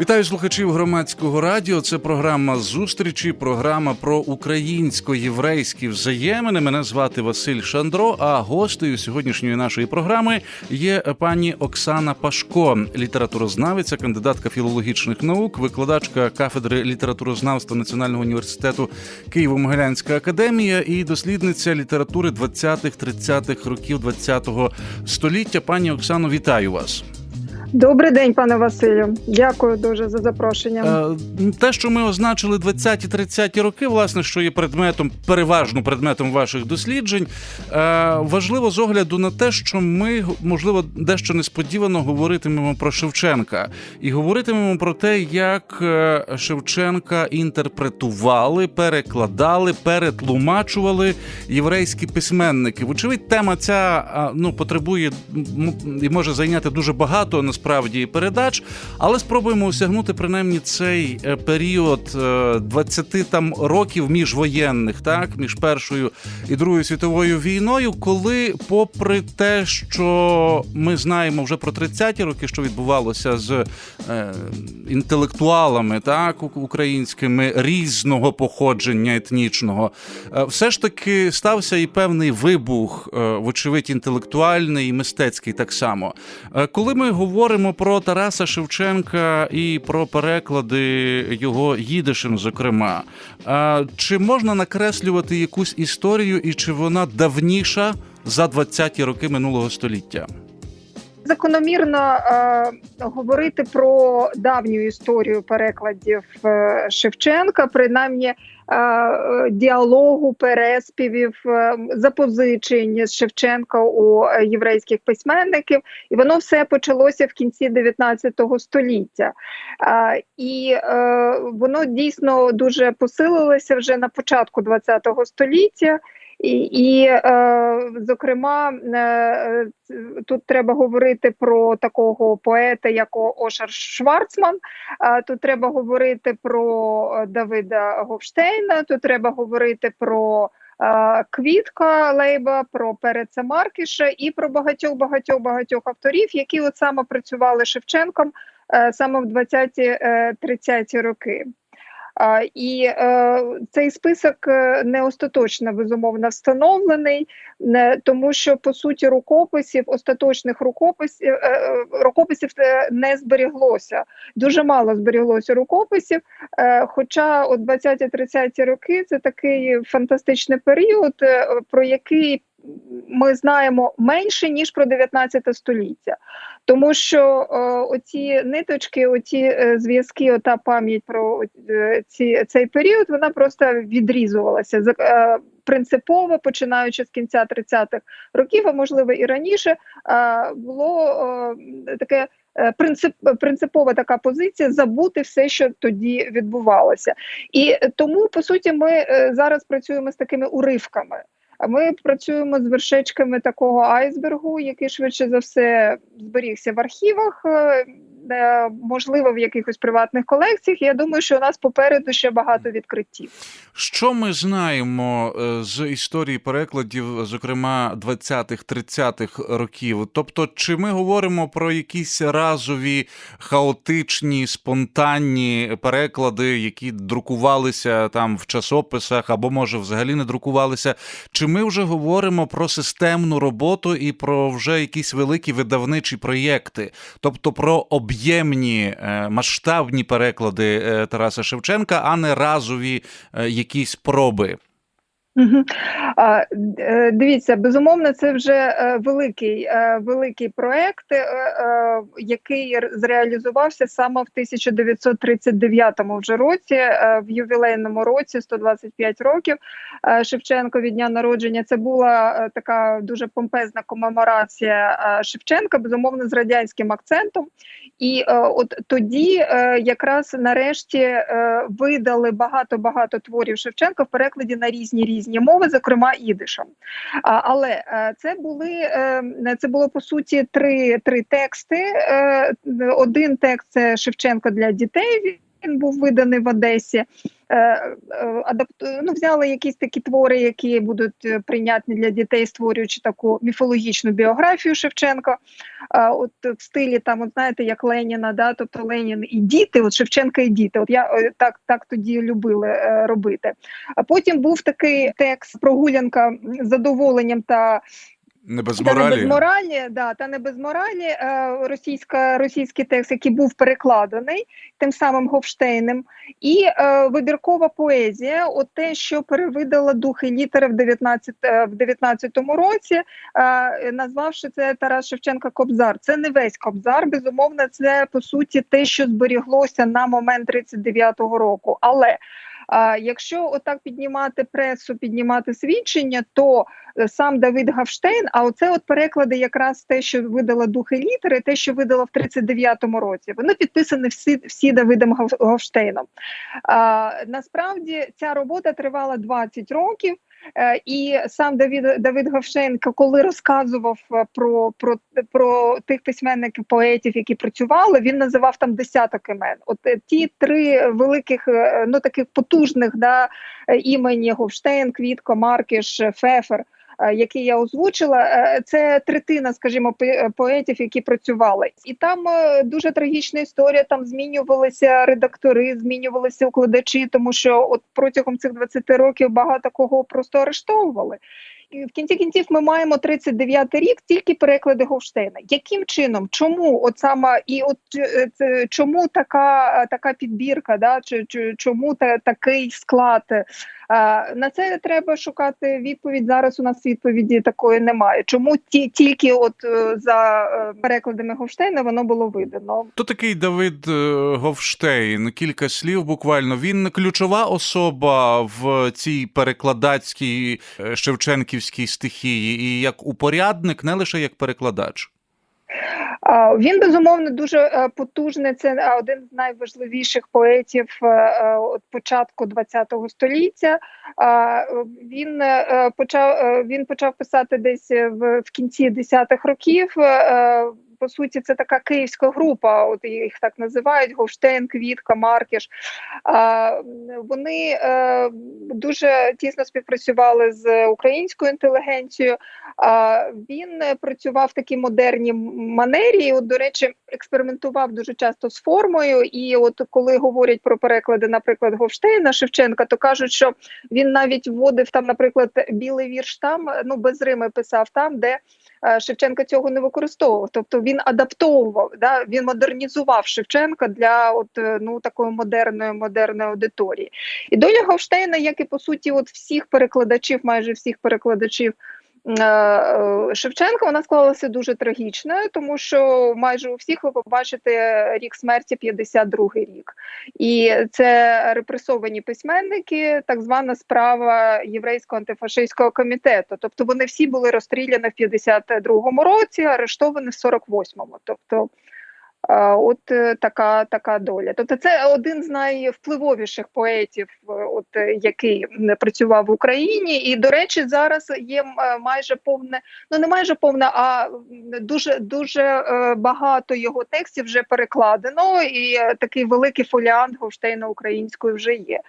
Вітаю слухачів громадського радіо. Це програма зустрічі, програма про українсько-єврейські взаємини. Мене звати Василь Шандро. А гостею сьогоднішньої нашої програми є пані Оксана Пашко, літературознавиця, кандидатка філологічних наук, викладачка кафедри літературознавства Національного університету Києво-Могилянська академія і дослідниця літератури 20-30-х років ХХ століття. Пані Оксано, вітаю вас. Добрий день, пане Василю. Дякую дуже за запрошення. Е, те, що ми означили 20-30 роки, власне, що є предметом, переважно предметом ваших досліджень, е, важливо з огляду на те, що ми можливо дещо несподівано говоритимемо про Шевченка, і говоритимемо про те, як е, Шевченка інтерпретували, перекладали, перетлумачували єврейські письменники. Вочевидь, тема ця ну потребує і може зайняти дуже багато насправді насправді передач, але спробуємо осягнути принаймні цей е, період 20 е, там років міжвоєнних, так між першою і другою світовою війною, коли, попри те, що ми знаємо вже про 30-ті роки, що відбувалося з е, інтелектуалами, так українськими різного походження етнічного, все ж таки стався і певний вибух, вочевидь, інтелектуальний і мистецький так само. Коли ми говоримо говоримо про Тараса Шевченка і про переклади його їдишем, зокрема, чи можна накреслювати якусь історію, і чи вона давніша за 20-ті роки минулого століття? Закономірно е, говорити про давню історію перекладів е, Шевченка, принаймні е, діалогу, переспівів, е, запозичень з Шевченка у єврейських письменників, і воно все почалося в кінці 19 століття. Е, і е, воно дійсно дуже посилилося вже на початку 20 століття. І, е, зокрема, е, тут треба говорити про такого поета, як Ошар Шварцман. Е, тут треба говорити про Давида Говштейна. Тут треба говорити про е, Квітка Лейба, про Переца Маркіша і про багатьох багатьох багатьох авторів, які от саме працювали Шевченком е, саме в 20-30 роки. І е, цей список е, не остаточно безумовно встановлений, тому що по суті рукописів, остаточних рукописів е, рукописів не зберіглося. Дуже мало зберіглося рукописів. Хоча от 20-30 роки це такий фантастичний період, про який ми знаємо менше ніж про 19 століття, тому що е, оці ниточки, оці е, зв'язки, ота пам'ять про е, ці цей період, вона просто відрізувалася принципово, починаючи з кінця 30-х років, а можливо і раніше, було таке. Принцип, принципова така позиція забути все, що тоді відбувалося, і тому по суті ми зараз працюємо з такими уривками. Ми працюємо з вершечками такого айсбергу, який швидше за все зберігся в архівах. Е, Е, можливо в якихось приватних колекціях. Я думаю, що у нас попереду ще багато відкриттів. Що ми знаємо е, з історії перекладів, зокрема 20-х-30-х років? Тобто, чи ми говоримо про якісь разові хаотичні спонтанні переклади, які друкувалися там в часописах, або може взагалі не друкувалися? Чи ми вже говоримо про системну роботу і про вже якісь великі видавничі проєкти, тобто про об'ємні е, масштабні переклади е, Тараса Шевченка, а не разові е, якісь проби. Угу. Дивіться, безумовно, це вже великий великий проект, який зреалізувався саме в 1939 вже році, в ювілейному році, 125 років Шевченко від дня народження. Це була така дуже помпезна комеморація Шевченка, безумовно, з радянським акцентом. І от тоді якраз нарешті видали багато багато творів Шевченка в перекладі на різні різні різні мови, зокрема ідишем. Але е, це були е, це було по суті три три тексти. Е, один текст це Шевченко для дітей. Говштейн був виданий в Одесі. Е, е, адапту... ну, взяли якісь такі твори, які будуть е, прийнятні для дітей, створюючи таку міфологічну біографію Шевченка. От в стилі там, от знаєте, як Леніна, да, тобто Ленін і діти, от Шевченка і діти. От я так, так тоді любили робити. А потім був такий текст прогулянка з задоволенням та Не без та не без моралі. моралі, да, та не без моралі. Е, російська, російський текст, який був перекладений тим самим Говштейнем, і е, вибіркова поезія, от те, що перевидала духи літери в 19, е, в 19-му році, е, назвавши це Тарас Шевченка Кобзар. Це не весь Кобзар, безумовно, це по суті те, що зберіглося на момент 39-го року. Але якщо отак піднімати пресу, піднімати свідчення, то е, сам Давид Гавштейн, а оце от переклади, якраз те, що видала духи літери, те, що видала в 39-му році, вони підписані всі, всі Давидом Гав- Гавштейном. А, насправді ця робота тривала 20 років. Е, І сам Давід Давид Говшенко, коли розказував е, про, про, про тих письменників, поетів, які працювали, він називав там десяток імен. От е, ті три великих, ну таких потужних да, імені Говштейн, Квітко, Маркіш, Фефер. Е, Які я озвучила, е, це третина, скажімо, поетів, які працювали, і там е, дуже трагічна історія. Там змінювалися редактори, змінювалися укладачі, тому що от протягом цих 20 років багато кого просто арештовували. І в кінці кінців ми маємо 39 рік, тільки переклади Говштейна. Яким чином? Чому от саме і от чому така, така підбірка? Да? Чи чому та, такий склад? На це треба шукати відповідь. Зараз у нас відповіді такої немає. Чому ті, тільки от е, за е, перекладами Говштейна воно було видано? Хто такий Давид е, Говштейн? Кілька слів буквально. Він ключова особа в цій перекладацькій шевченківській стихії, і як упорядник, не лише як перекладач. Він безумовно дуже е, потужний. Це е, один з найважливіших поетів е, от початку ХХ століття. Він почав він почав писати десь в, кінці 10-х років. По суті, це така київська група, от їх так називають: Говштейн, Квітка, Маркіш. Вони е, дуже тісно співпрацювали з українською інтелігенцією. А, Він працював в такій модерній манері. І, От, до речі, експериментував дуже часто з формою. І от коли говорять про переклади, наприклад, Говштейна Шевченка, то кажуть, що він навіть вводив там, наприклад, білий вірш там, ну без рими писав там, де е, Шевченка цього не використовував. Тобто він адаптовував, да, він модернізував Шевченка для от е, ну такої модерної модерної аудиторії. І доля Говштейна, як і по суті, от всіх перекладачів, майже всіх перекладачів. Е, е, Шевченка вона склалася дуже трагічною, тому що майже у всіх ви побачите рік смерті 52-й рік, і це репресовані письменники, так звана справа єврейського антифашистського комітету. Тобто вони всі були розстріляні в 52-му році, арештовані в 48-му. Тобто От е, така така доля. Тобто, це один з найвпливовіших поетів, е, от е, який працював в Україні. І до речі, зараз є е, майже повне, ну не майже повне, а дуже дуже е, багато його текстів вже перекладено, і е, такий великий фоліант Говштейна українською вже є.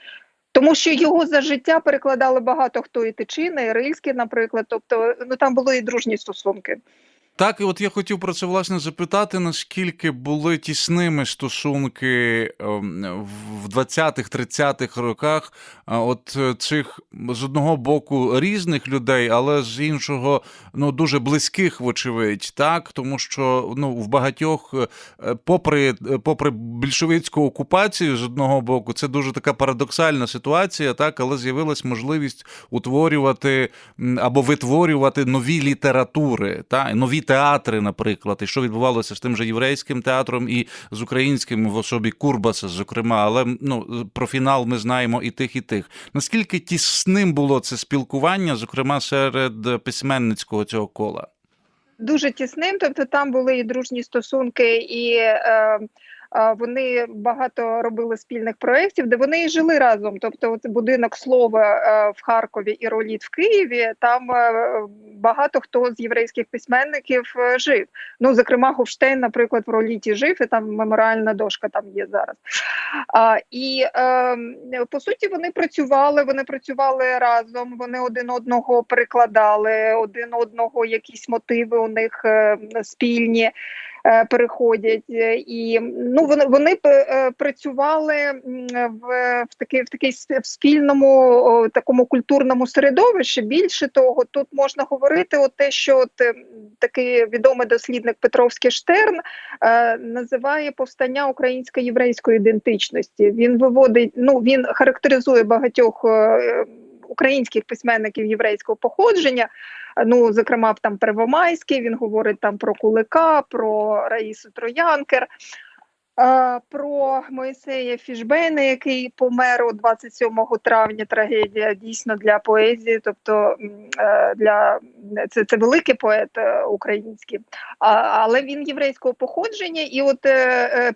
Тому що його за життя перекладали багато хто і Тичина, і Рильський, наприклад. Тобто, ну там були і дружні стосунки. Так, і от я хотів про це власне запитати, наскільки були тісними стосунки ем, в 20-х, 30-х роках от е, цих з одного боку різних людей, але з іншого ну дуже близьких, вочевидь, так? Тому що ну в багатьох, е, попри, е, попри більшовицьку окупацію з одного боку, це дуже така парадоксальна ситуація, так, але з'явилась можливість утворювати або витворювати нові літератури, та? Нові театри, наприклад, і що відбувалося з тим же єврейським театром і з українським в особі Курбаса, зокрема. Але ну про фінал ми знаємо і тих, і тих. Наскільки тісним було це спілкування, зокрема серед письменницького цього кола? дуже тісним. Тобто там були і дружні стосунки, і е, вони багато робили спільних проєктів, де вони і жили разом. Тобто, будинок слова е, в Харкові і Роліт в Києві. Там е, багато хто з єврейських письменників е, жив. Ну, зокрема, Гофштейн, наприклад, в Роліті жив, і там меморіальна дошка там є зараз. А, І е, по суті, вони працювали, вони працювали разом, вони один одного перекладали, один одного якісь мотиви у них спільні. Е, Переходять Е, і ну вони вони е, працювали в, в такий в такий спільному такому культурному середовищі. Більше того, тут можна говорити о те, що от, такий відомий дослідник Петровський Штерн називає повстання українсько-єврейської ідентичності. Він виводить, ну він характеризує багатьох українських письменників єврейського походження. Ну, зокрема, там Первомайський, він говорить там про Кулика, про Раїсу Троянкер. Е, Про Моїсея Фішбейна, який помер у 27 травня. Трагедія дійсно для поезії, тобто е, для це, це великий поет е, український, але він єврейського походження. І от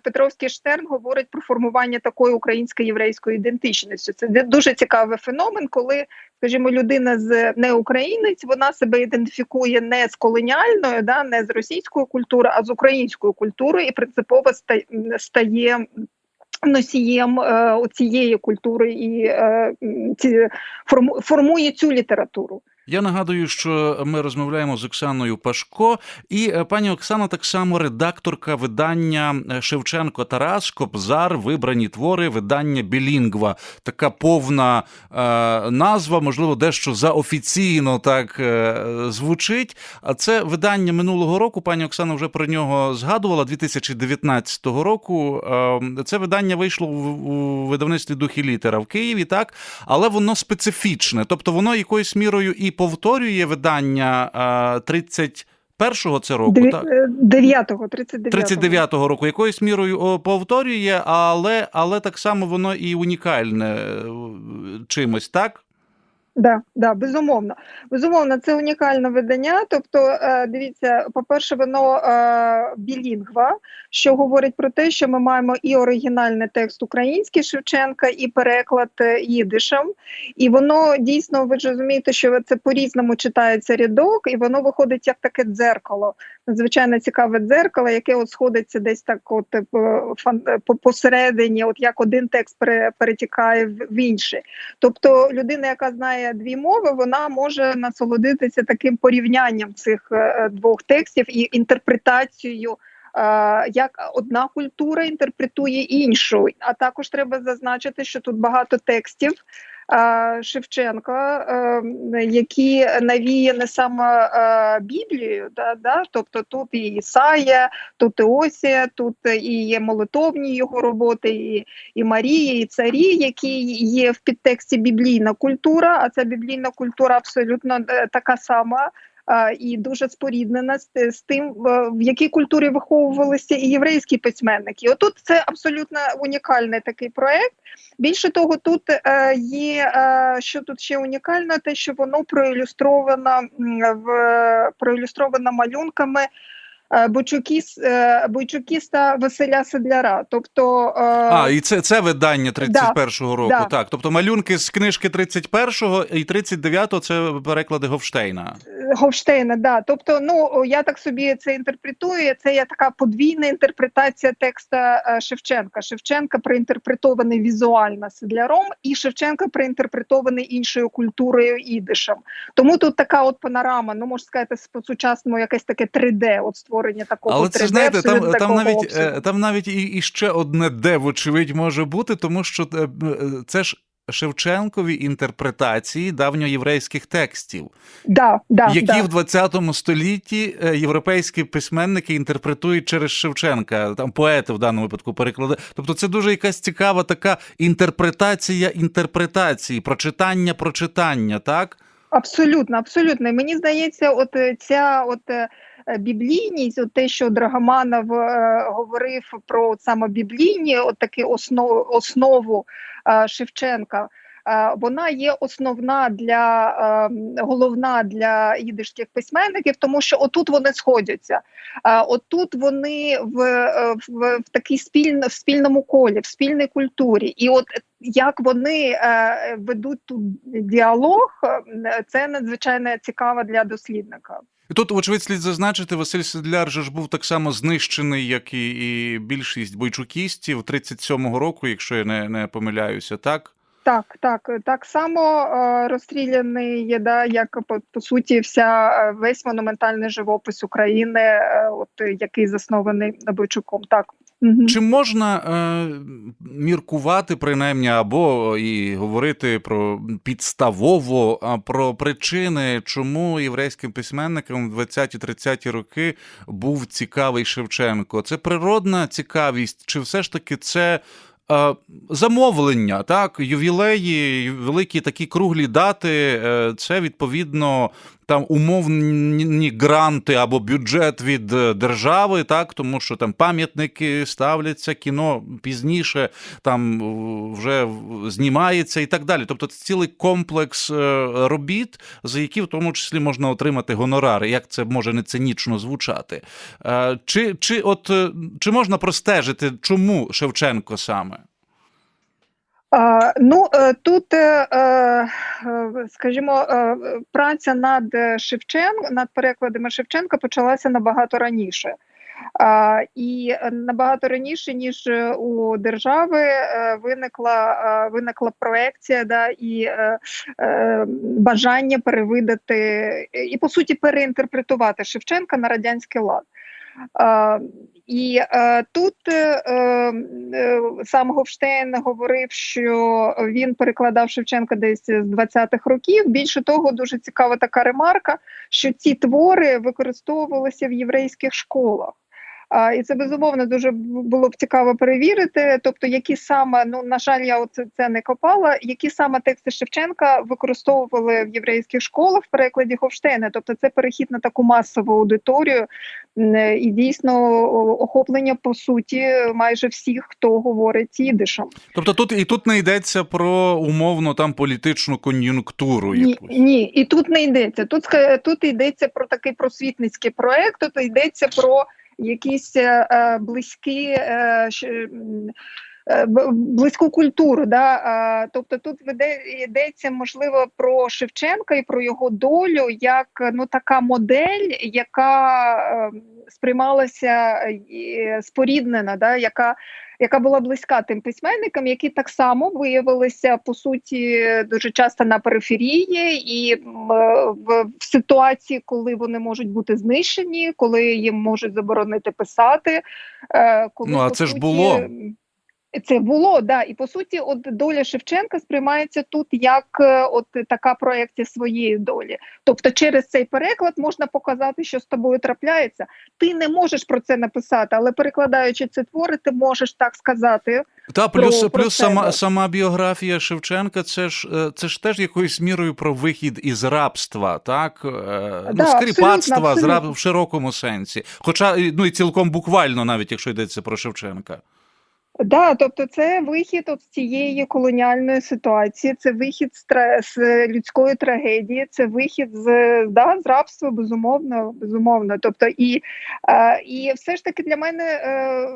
Петровський Штерн говорить про формування такої української єврейської ідентичності. Це дуже цікавий феномен, коли, скажімо, людина з не українець, вона себе ідентифікує не з колоніальною, да, не з російською культурою, а з українською культурою, і принципово ста- стає. Носієм е, цієї культури і е, ці, форму, формує цю літературу. Я нагадую, що ми розмовляємо з Оксаною Пашко, і е, пані Оксана так само редакторка видання е, Шевченко Тарас Кобзар, вибрані твори, видання Білінгва. Така повна е, назва, можливо, дещо заофіційно так е, звучить. А це видання минулого року. Пані Оксана вже про нього згадувала 2019 року. Е, це видання вийшло в, видавництві дух і літера в Києві, так, але воно специфічне, тобто воно якоюсь мірою і повторює видання е, 31-го це року, Дві- так? е, 9-го, 39-го. 39-го року якоюсь мірою повторює, але, але так само воно і унікальне е, чимось, так? Да, да, безумовно. Безумовно, це унікальне видання. Тобто, е, дивіться, по-перше, воно е, білінгва, що говорить про те, що ми маємо і оригінальний текст український Шевченка, і переклад е, їдишем. І воно дійсно, ви ж розумієте, що це по-різному читається рядок, і воно виходить як таке дзеркало. Надзвичайно цікаве дзеркало, яке от сходиться десь так, от е, е, посередині, от як один текст пере- перетікає в інший. Тобто людина, яка знає дві мови, вона може насолодитися таким порівнянням цих е, двох текстів і інтерпретацією. е, Як одна культура інтерпретує іншу, а також треба зазначити, що тут багато текстів е, Шевченка, е, які навіяні саме е, Біблією, да, да? тобто тут і Ісая, тут і Осія, тут і є молитовні його роботи, і і Марії, і царі, які є в підтексті біблійна культура, а ця біблійна культура абсолютно е, така сама. І дуже споріднена з, тим, в якій культурі виховувалися і єврейські письменники. Отут це абсолютно унікальний такий проект. Більше того, тут е, є е, що тут ще унікально, те, що воно проілюстровано в проілюстровано малюнками Бойчукіста Василя Седляра. Тобто е, А, і це, це видання 31-го року, да. так. Тобто малюнки з книжки 31-го і 39-го це переклади Говштейна. Говштейна, да. Тобто, ну я так собі це інтерпретую. Це є така подвійна інтерпретація текста е, Шевченка. Шевченка проінтерпретований візуально седляром, і Шевченка проінтерпретований іншою культурою ідишем. Тому тут така от панорама, ну можна сказати, по сучасному якесь таке 3D, от створення такого Але 3D, це знаєте, там, там такого навіть обсягу. е, там навіть і, і ще одне де, вочевидь, може бути, тому що е, е, це ж Шевченкові інтерпретації давньоєврейських текстів, да, да, які да. в 20 столітті європейські письменники інтерпретують через Шевченка, там поети в даному випадку переклади. Тобто, це дуже якась цікава така інтерпретація інтерпретації, прочитання прочитання, так? Абсолютно, абсолютно. І Мені здається, от ця от біблійність, от те, що Драгоманов е, говорив про саме біблійні, от таку основу, основу е, Шевченка. е, вона є основна для е, головна для їдишських письменників, тому що отут вони сходяться. Е, Отут вони в, е, в, в такій спільно в спільному колі, в спільній культурі, і от як вони е, ведуть тут діалог, е, це надзвичайно цікаво для дослідника. І тут, вочевидь, слід зазначити, Василь Сідляр же ж був так само знищений, як і, і більшість бойчукістів 37-го року, якщо я не, не помиляюся, так? Так, так, так само е, розстріляний є, да, як по, по суті, вся е, весь монументальний живопис України, е, от який заснований Бойчуком. Так. Чи можна е, міркувати принаймні або і говорити про підставово про причини, чому єврейським письменникам в 20-30 роки був цікавий Шевченко? Це природна цікавість, чи все ж таки це замовлення, так? Ювілеї, великі такі круглі дати, е, це відповідно там умовні гранти або бюджет від е, держави, так тому що там пам'ятники ставляться, кіно пізніше там е, вже знімається і так далі. Тобто це цілий комплекс е, робіт, за які в тому числі можна отримати гонорари. Як це може не цинічно звучати? Чи, чи, от, чи можна простежити, чому Шевченко саме? Ну е, тут, е, е, скажімо, праця над Шевченко, над перекладами Шевченка почалася набагато раніше. І набагато раніше, ніж у держави, виникла, виникла проекція да, і бажання перевидати і, по суті, переінтерпретувати Шевченка на радянський лад. І е, тут е, е, сам Гофштейн говорив, що він перекладав Шевченка десь з 20-х років. Більше того, дуже цікава така ремарка, що ці твори використовувалися в єврейських школах. І це безумовно дуже було б цікаво перевірити. Тобто, які саме, ну на жаль, я оце це не копала, які саме тексти Шевченка використовували в єврейських школах в перекладі Гофштейна. Тобто, це перехід на таку масову аудиторію, і дійсно охоплення по суті майже всіх, хто говорить їдишем. Тобто тут і тут не йдеться про умовно там політичну кон'юнктуру Ні, якусь. ні, і тут не йдеться. Тут тут йдеться про такий просвітницький проект. Тут йдеться про якісь е, е, близькі. Е, близьку культуру, да тобто тут веде йдеться можливо про Шевченка і про його долю як ну така модель, яка е, сприймалася е, споріднена, да, яка яка була близька тим письменникам, які так само виявилися по суті дуже часто на периферії, і в, в ситуації, коли вони можуть бути знищені, коли їм можуть заборонити писати. Коли, Ну, а це ж було. Це було, да. І по суті, от доля Шевченка сприймається тут як е, от така проекція своєї долі. Тобто, через цей переклад можна показати, що з тобою трапляється. Ти не можеш про це написати, але перекладаючи ці твори, ти можеш так сказати. Та плюс, про плюс сама, сама біографія Шевченка, це ж е, це ж теж якоюсь мірою про вихід із рабства, так? Е, ну, скріпацтва абсолютно, з раб в широкому сенсі. Хоча ну і цілком буквально, навіть якщо йдеться про Шевченка. Да, тобто це вихід от з цієї колоніальної ситуації, це вихід з, тра- з людської трагедії, це вихід з, да, з рабства, безумовно, безумовно. Тобто, і, е, і все ж таки для мене е,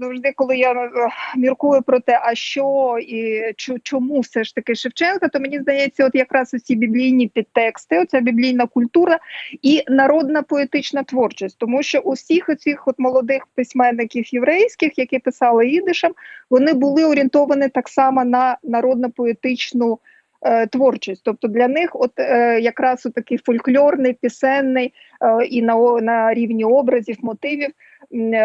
завжди, коли я е, міркую про те, а що і чому все ж таки Шевченка, то мені здається, от якраз ці біблійні підтексти, оця біблійна культура і народна поетична творчість, тому що у всіх оцих от молодих письменників єврейських, які писали ідишем, вони були орієнтовані так само на народно-поетичну е, творчість. Тобто для них, от е, якраз такий фольклорний, пісенний е, і на, на рівні образів, мотивів,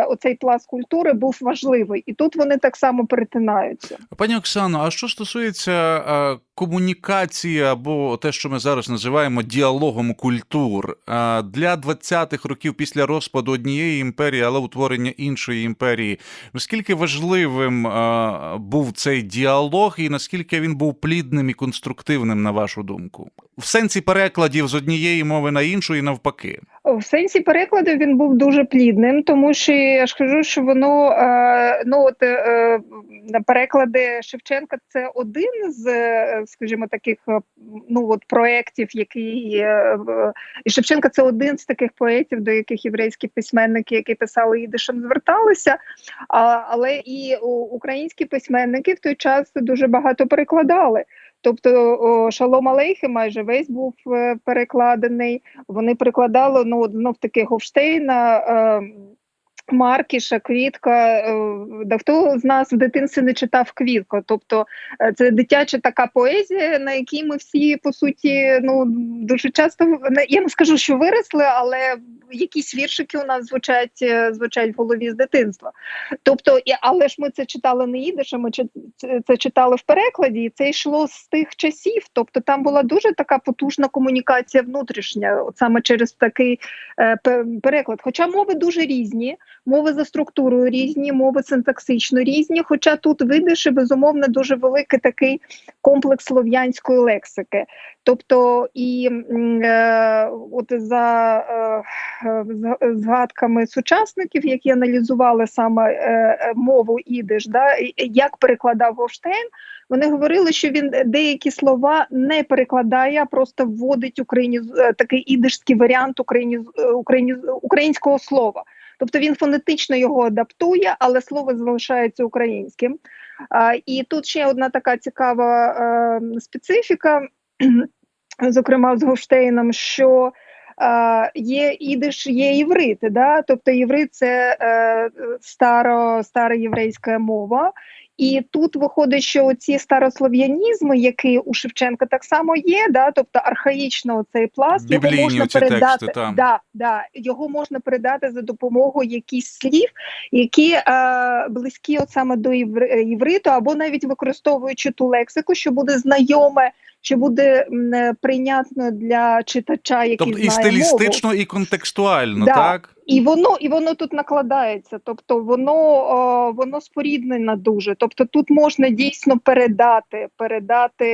оцей пласт культури був важливий, і тут вони так само перетинаються. Пані Оксано, а що стосується е, комунікації або те, що ми зараз називаємо діалогом культур, е, для 20-х років після розпаду однієї імперії, але утворення іншої імперії, наскільки важливим е, був цей діалог, і наскільки він був плідним і конструктивним, на вашу думку, в сенсі перекладів з однієї мови на іншу і навпаки? В сенсі перекладу він був дуже плідним, тому що я ж кажу, що воно е, ну от е, переклади Шевченка це один з, е, скажімо, таких ну от проєктів, який і Шевченка це один з таких поетів, до яких єврейські письменники, які писали ідишем, зверталися. Але і українські письменники в той час дуже багато перекладали. Тобто Шалом Алейхи майже весь був е, перекладений. Вони перекладали ну знов таки Говштейна. Маркіша, Квітка, е, да хто з нас в дитинстві не читав Квітку? Тобто е, це дитяча така поезія, на якій ми всі по суті ну дуже часто я не скажу, що виросли, але якісь віршики у нас звучать е, звучать в голові з дитинства. Тобто, але ж ми це читали не їдиш, ми це- читали в перекладі, і це йшло з тих часів. Тобто там була дуже така потужна комунікація внутрішня, от саме через такий переклад. Хоча мови дуже різні, мови за структурою різні, мови синтаксично різні. Хоча тут видиш і безумовно дуже великий такий комплекс слов'янської лексики. Тобто і е, от за е, е, згадками сучасників, які аналізували саме е, е, мову ідиш, да, як перекладав Гоштейн, вони говорили, що він деякі слова не перекладає, а просто вводить україні такий ідишський варіант україні, україні, українського слова. Тобто він фонетично його адаптує, але слово залишається українським. І тут ще одна така цікава е, специфіка, зокрема з Гоштейном, що е, є ідиш, є іврит, да? тобто іврит це е, старо, стара єврейська мова. І тут виходить, що ці старослов'янізми, які у Шевченка так само є, да, тобто архаїчно цей пласт його можна передати, тексти, там. да, да, його можна передати за допомогою якихось слів, які е, близькі от саме до єври- євриту, або навіть використовуючи ту лексику, що буде знайоме, що буде е, прийнятно для читача, який Тобто і стилістично, мову. і контекстуально, Да. так? І воно, і воно тут накладається, тобто воно, о, воно споріднено дуже. Тобто тут можна дійсно передати, передати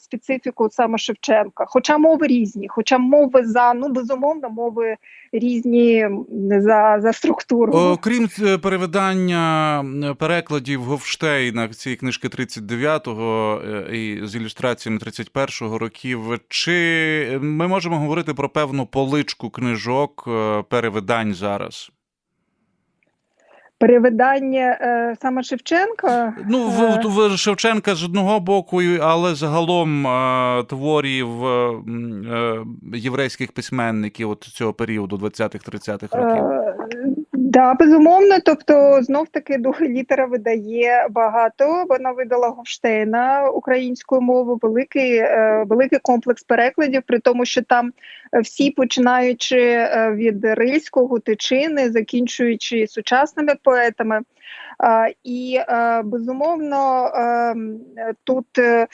специфіку саме Шевченка. Хоча мови різні, хоча мови за ну безумовно, мови різні за, за структуру. Окрім переведення е, перекладів Говштейна цієї книжки 39-го е, і з ілюстраціями 31-го років, чи ми можемо говорити про певну поличку книжок е, перевидань зараз? Перевидання е, саме Шевченка. Ну, е, в, в Шевченка з одного боку, але загалом е, творів е, е, єврейських письменників от цього періоду 20-30-х років. Е, Да, безумовно. Тобто, знов таки духи літера видає багато. Вона видала Говштейна українською мовою, великий, е, великий комплекс перекладів, при тому, що там е, всі, починаючи е, від рильського тичини, закінчуючи сучасними поетами. І е, безумовно е, тут е,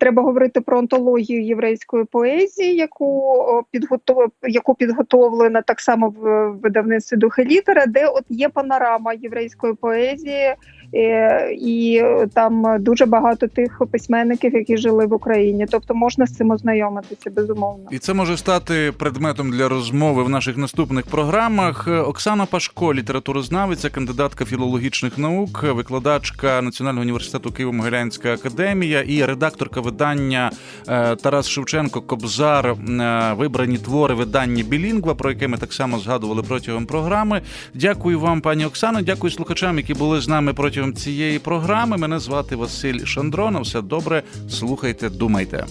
треба говорити про онтологію єврейської поезії, яку підготов... яку підготовлена так само в видавництві Духи літера, де от є панорама єврейської поезії, е, і там дуже багато тих письменників, які жили в Україні. Тобто можна з цим ознайомитися, безумовно. І це може стати предметом для розмови в наших наступних програмах. Оксана Пашко, літературознавиця, кандидатка філологічних наук, викладачка Національного університету Києво-Могилянська академія і редакторка видання е, Тарас Шевченко Кобзар. е, Вибрані твори видання Білінгва, про яке ми так само згадували протягом програми. Дякую вам, пані Оксано. Дякую слухачам, які були з нами протягом цієї програми. Мене звати Василь Шандронов. Все добре. Слухайте, думайте.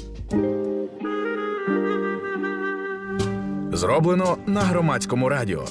Зроблено на громадському радіо.